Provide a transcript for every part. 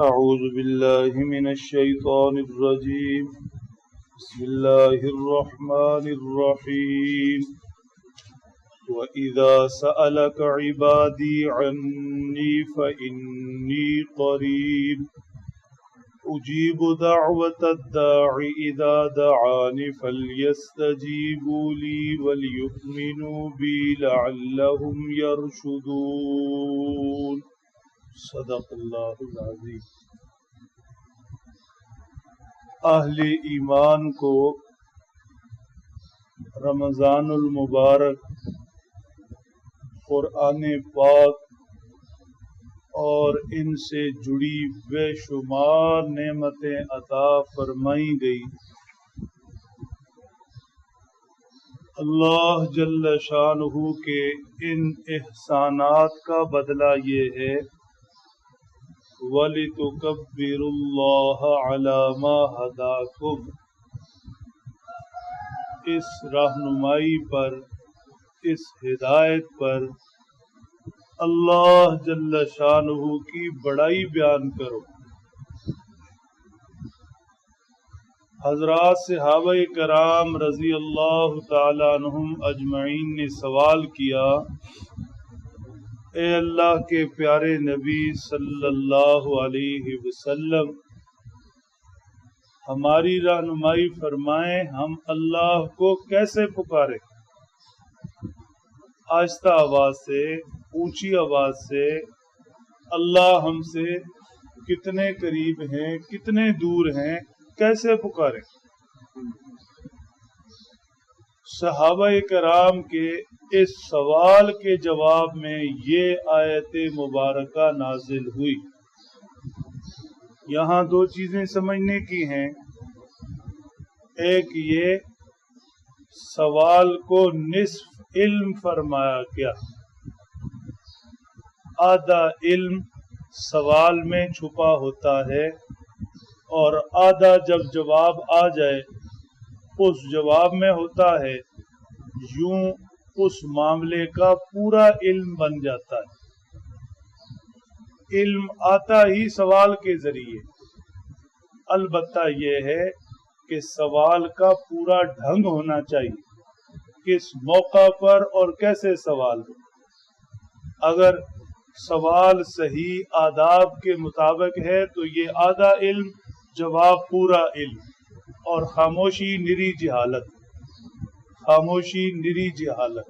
أعوذ بالله من الشيطان الرجيم. بسم الله الرحمن الرحيم. وإذا سألك عبادي عني فإني قريب. أجيب دعوة الداع إذا دعاني فليستجيبوا لي وليؤمنوا بي لعلهم يرشدون. صدق اللہ العظیم۔ اہل ایمان کو رمضان المبارک، قرآن پاک اور ان سے جڑی بے شمار نعمتیں عطا فرمائی گئی۔ اللہ جل شانہ کے ان احسانات کا بدلہ یہ ہے وَلِتُكَبِّرُ اللَّهَ عَلَى مَا هَدَاكُمْ. اس رہنمائی پر، اس ہدایت پر اللہ جل شانہ کی بڑائی بیان کرو۔ حضرات صحابہ کرام رضی اللہ تعالیٰ عنہم اجمعین نے سوال کیا اے اللہ کے پیارے نبی صلی اللہ علیہ وسلم، ہماری رہنمائی فرمائیں، ہم اللہ کو کیسے پکارے آہستہ آواز سے، اونچی آواز سے، اللہ ہم سے کتنے قریب ہیں، کتنے دور ہیں، کیسے پکارے صحابہ کرام کے اس سوال کے جواب میں یہ آیت مبارکہ نازل ہوئی۔ یہاں دو چیزیں سمجھنے کی ہیں۔ ایک یہ سوال کو نصف علم فرمایا گیا۔ آدھا علم سوال میں چھپا ہوتا ہے اور آدھا جب جواب آ جائے، اس جواب میں ہوتا ہے یوں اس معاملے کا پورا علم بن جاتا ہے۔ علم آتا ہی سوال کے ذریعے۔ البتہ یہ ہے کہ سوال کا پورا ڈھنگ ہونا چاہیے۔ کس موقع پر اور کیسے سوال ہو۔ اگر سوال صحیح آداب کے مطابق ہے تو یہ آدھا علم، جواب پورا علم اور خاموشی نری جہالت۔ خاموشی نری جی جہالت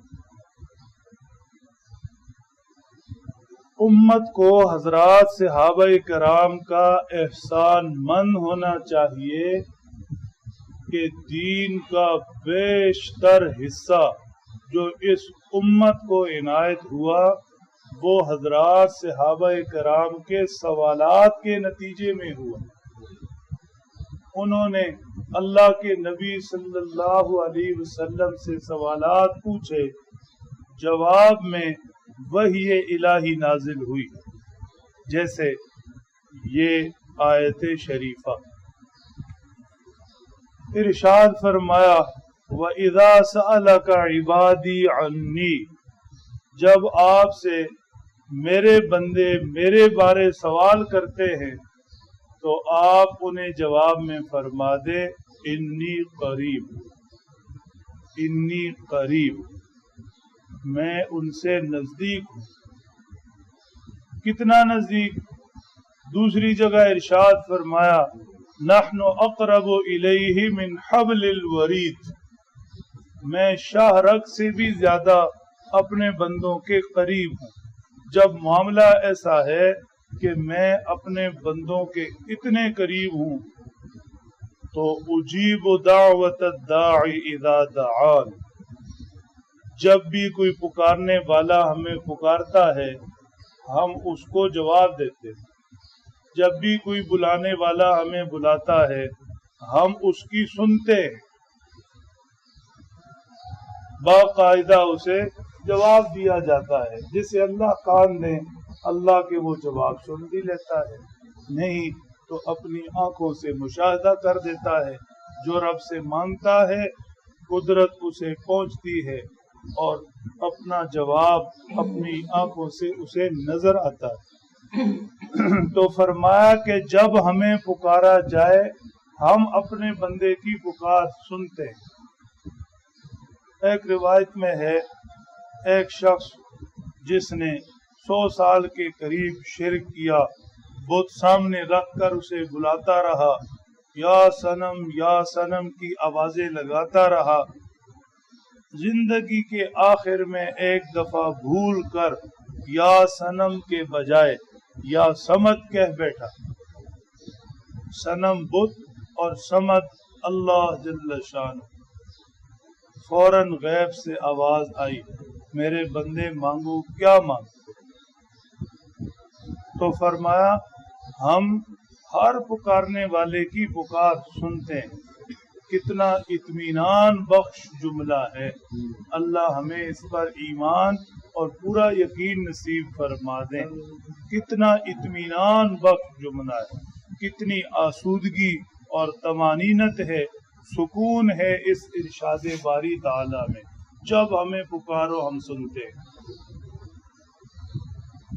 امت کو حضرات صحابہ کرام کا احسان مند ہونا چاہیے کہ دین کا بیشتر حصہ جو اس امت کو عنایت ہوا، وہ حضرات صحابہ کرام کے سوالات کے نتیجے میں ہوا۔ انہوں نے اللہ کے نبی صلی اللہ علیہ وسلم سے سوالات پوچھے، جواب میں وہی الہی نازل ہوئی، جیسے یہ آیت شریفہ۔ ارشاد فرمایا و ادا کا عبادی عنی جب آپ سے میرے بندے میرے بارے سوال کرتے ہیں تو آپ انہیں جواب میں فرما دے انی قریب انی قریب، میں ان سے نزدیک ہوں۔ کتنا نزدیک؟ دوسری جگہ ارشاد فرمایا، نحن اقرب الیہ من حبل الورید۔ میں شاہ رگ سے بھی زیادہ اپنے بندوں کے قریب ہوں۔ جب معاملہ ایسا ہے کہ میں اپنے بندوں کے اتنے قریب ہوں، تو اجیب دعوت الداعی اذا دعان۔ جب بھی کوئی پکارنے والا ہمیں پکارتا ہے، ہم اس کو جواب دیتے جب بھی کوئی بلانے والا ہمیں بلاتا ہے، ہم اس کی سنتے ہیں۔ باقاعدہ اسے جواب دیا جاتا ہے، جسے اللہ کان نے اللہ کے وہ جواب سن بھی لیتا ہے۔ نہیں تو اپنی آنکھوں سے مشاہدہ کر دیتا ہے۔ جو رب سے مانگتا ہے، قدرت اسے پہنچتی ہے اور اپنا جواب اپنی آنکھوں سے اسے نظر آتا ہے۔ تو فرمایا کہ جب ہمیں پکارا جائے، ہم اپنے بندے کی پکار سنتے۔ ہیں ایک روایت میں ہے، ایک شخص جس نے سو سال کے قریب شرک کیا، بت سامنے رکھ کر اسے بلاتا رہا۔ یا سنم یا سنم کی آوازیں لگاتا رہا۔ زندگی کے آخر میں ایک دفعہ بھول کر یا سنم کے بجائے یا سمت کہہ بیٹھا۔ سنم بت اور سمت اللہ جل شان فوراً غیب سے آواز آئی، میرے بندے مانگو، کیا مانگ تو فرمایا، ہم ہر پکارنے والے کی پکار سنتے ہیں۔ کتنا اطمینان بخش جملہ ہے۔ اللہ ہمیں اس پر ایمان اور پورا یقین نصیب فرما دیں کتنا اطمینان بخش جملہ ہے۔ کتنی آسودگی اور تمانینت ہے۔ سکون ہے اس ارشاد باری تعالی میں۔ جب ہمیں پکارو، ہم سنتے ہیں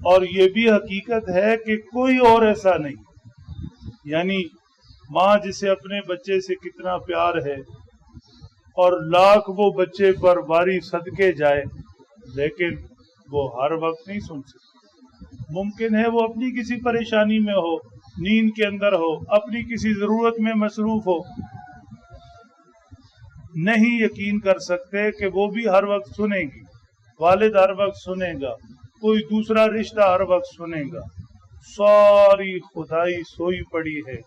اور یہ بھی حقیقت ہے کہ کوئی اور ایسا نہیں۔ یعنی ماں جسے اپنے بچے سے کتنا پیار ہے اور لاکھ وہ بچے پر باری صدقے جائے، لیکن وہ ہر وقت نہیں سن سکتے ممکن ہے وہ اپنی کسی پریشانی میں ہو، نیند کے اندر ہو، اپنی کسی ضرورت میں مصروف ہو۔ نہیں یقین کر سکتے کہ وہ بھی ہر وقت سنے گی، والد ہر وقت سنے گا۔ کوئی دوسرا رشتہ ہر وقت سنے گا۔ ساری خدائی سوئی پڑی ہے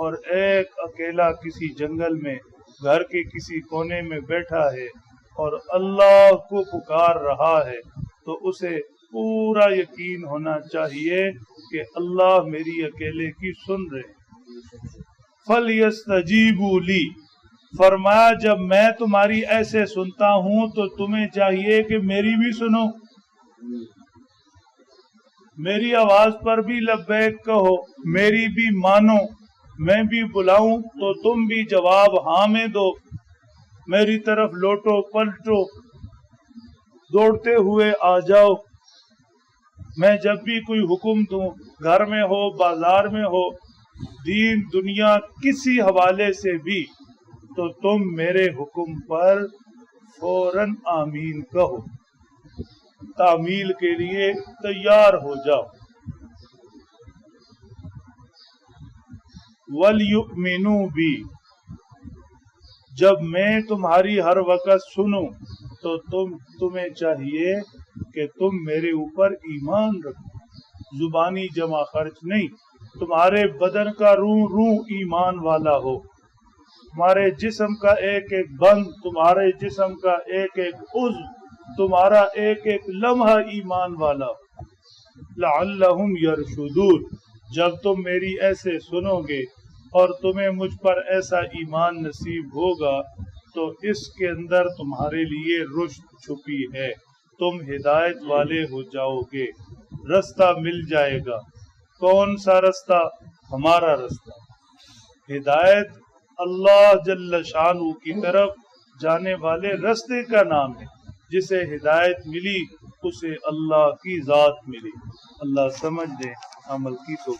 اور ایک اکیلا کسی جنگل میں، گھر کے کسی کونے میں بیٹھا ہے اور اللہ کو پکار رہا ہے۔ تو اسے پورا یقین ہونا چاہیے کہ اللہ میری اکیلے کی سن رہے فل یس لی فرمایا، جب میں تمہاری ایسے سنتا ہوں تو تمہیں چاہیے کہ میری بھی سنو۔ میری آواز پر بھی لبیک کہو، میری بھی مانو، میں بھی بلاؤں تو تم بھی جواب ہاں میں دو۔ میری طرف لوٹو، پلٹو، دوڑتے ہوئے آ جاؤ۔ میں جب بھی کوئی حکم دوں، گھر میں ہو، بازار میں ہو، دین، دنیا، کسی حوالے سے بھی، تو تم میرے حکم پر فوراً آمین کہو۔ تعمیل کے لیے تیار ہو جاؤ۔ ولیؤمنو بھی جب میں تمہاری ہر وقت سنوں تو تم، تمہیں چاہیے کہ تم میرے اوپر ایمان رکھو۔ زبانی جمع خرچ نہیں، تمہارے بدن کا روح روح ایمان والا ہو۔ تمہارے جسم کا ایک ایک بند، تمہارے جسم کا ایک ایک عزو تمہارا ایک ایک لمحہ ایمان والا۔ لعلہم یرشدون۔ جب تم میری ایسے سنو گے اور تمہیں مجھ پر ایسا ایمان نصیب ہوگا، تو اس کے اندر تمہارے لیے رشت چھپی ہے۔ تم ہدایت والے ہو جاؤ گے۔ رستہ مل جائے گا۔ کون سا رستہ؟ ہمارا رستہ۔ ہدایت اللہ جل شانو کی طرف جانے والے رستے کا نام ہے۔ جسے ہدایت ملی اسے اللہ کی ذات ملی۔ اللہ سمجھ دے عمل کی تو